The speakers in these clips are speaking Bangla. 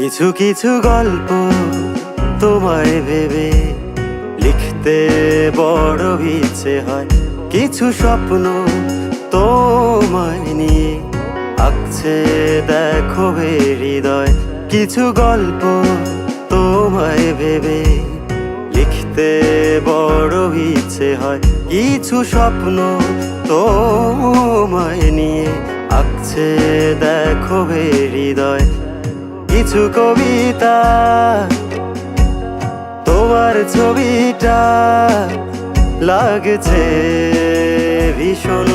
কিছু কিছু গল্প তোমায় ভেবে লিখতে বড় ইচ্ছে হয়। কিছু স্বপ্ন তোমায় নিয়ে আঁকছে দেখো হৃদয়। কিছু গল্প তোমায় ভেবে লিখতে বড় ইচ্ছে হয়। কিছু স্বপ্ন তোমায় নিয়ে আঁকছে দেখো হৃদয়। কিছু কবিতা, তোমার ছবিটা লাগছে ভীষণ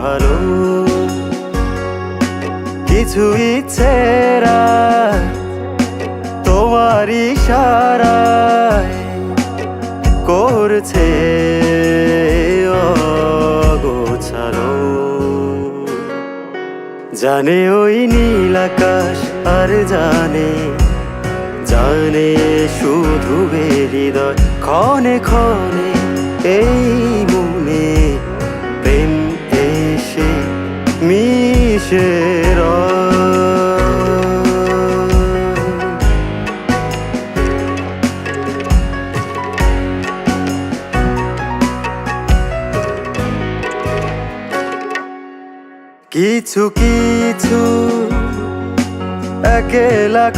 ভালো। কিছু ইচ্ছেরা তোমার ইশারায় করছে অগোছালো। জানে ওই নীল আকাশ আর জানে জানে শুধু হৃদয় ক্ষণে ক্ষণে এই মনে প্রেম এসে মিশে কিছু কিছু একলা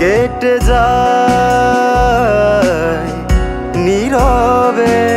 কেটে যায় নীরবে।